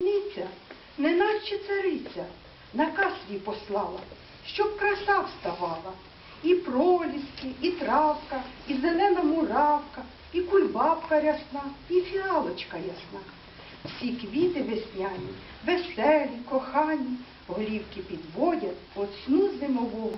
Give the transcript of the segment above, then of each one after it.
Ниця, неначе цариця, наказ свій послала, щоб краса вставала. І проліски, і травка, і зелена муравка, і кульбабка рясна, і фіалочка ясна. Всі квіти весняні, веселі, кохані, голівки підводять от сну зимового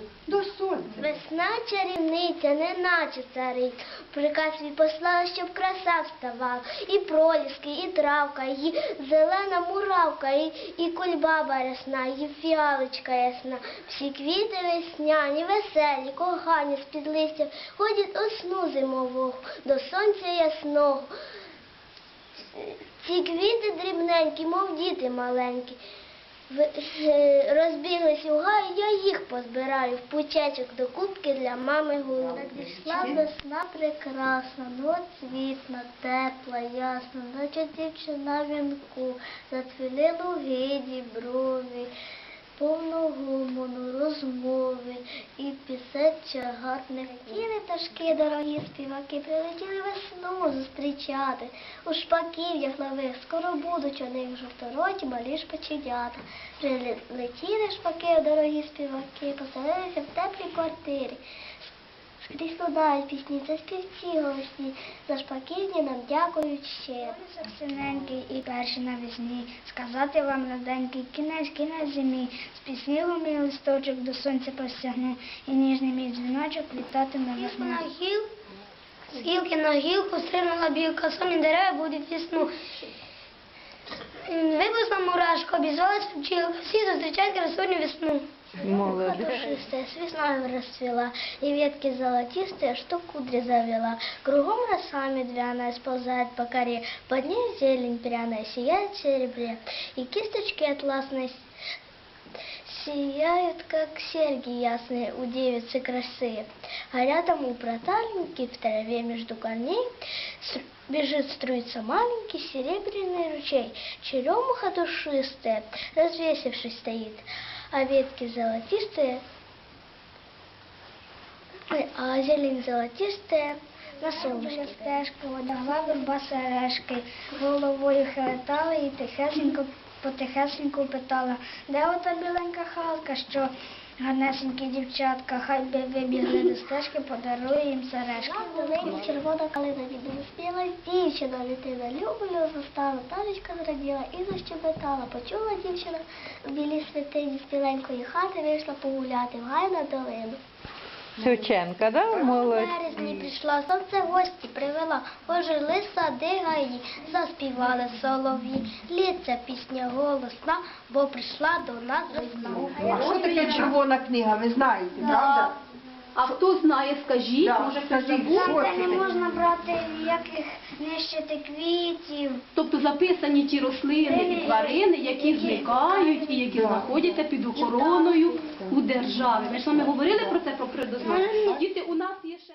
сонця. Весна чарівниця, неначе царить. Приказ свій послала, щоб краса вставала. І проліски, і травка, і зелена муравка, і, і кульбаба рясна, і фіалочка ясна. Всі квіти весняні, веселі, кохані з-під листя, ходять у сну зимового, до сонця ясного. Ці квіти дрібненькі, мов діти маленькі. Розбіглись у гаю, я їх позбираю в пучечок до кубки для мами гулу. Надійшла весна прекрасна, двоцвітна, тепла, ясна, наче дівчина вінку, зацвіли луги, діброві, повно гумону, розмови і пісень гарних. Летіли пташки, дорогі співаки, прилетіли весну зустрічати. У шпаків'ях нових скоро будуть у них жовтороті малі шпаченята. Прилетіли шпаки, дорогі співаки, поселилися в теплій квартирі. Скрізь лунають пісні, це співці голосні, за шпаківні нам дякують ще. Синенький і перший навесні, сказати вам раденький, кінець, кінець зимі, з піснігу мій листочок до сонця простягну, і ніжний мій дзвіночок літатиме весну. гіл, з гілки на гілку стримала білка, самі дерева будуть весну. Випусла мурашка, обізвалась бджілка, всі зустрічають красуню весну. Молодець. Душистая, с весной расцвела, и ветки золотистые, что кудри завела. Кругом роса медвяная сползает по коре, под ней зелень пряная сияет в серебре, и кисточки атласные сияют, как серьги ясные у девицы красы. А рядом у протальники в траве между корней бежит струится маленький серебряный ручей. Черемуха душистая, развесившись стоит, а ветки золотистые, а зелень золотистая на солнышке. стежка, водогла верба сережки, головою хилетала і тихесенько, потихесенько питала, де ота біленька халка, що гарнесенькі дівчатка, хай би вибігли до стежки, подарує їм сережки. Зелені червона калина відоспіла, дівчина дитина люблю застала, танечка зраділа і защебетала. Почула дівчина в білій святині з біленької хати, вийшла погуляти в гай на долину. Шевченка, да? Молодь. У березні прийшла, сонце гості привела, ожили сади гаї, заспівали солов'ї, лється пісня голосна, бо прийшла до нас весна. А що таке червона книга, ви знаєте, правда? А хто знає, скажіть, Да, може скажіть. хтось забув? Там, де не можна брати ніяких нищити квітів. Тобто записані ті рослини і тварини, які зникають і які знаходяться під охороною у державі. Ми ж з вами говорили про це про природознавство. Діти, у нас є ще.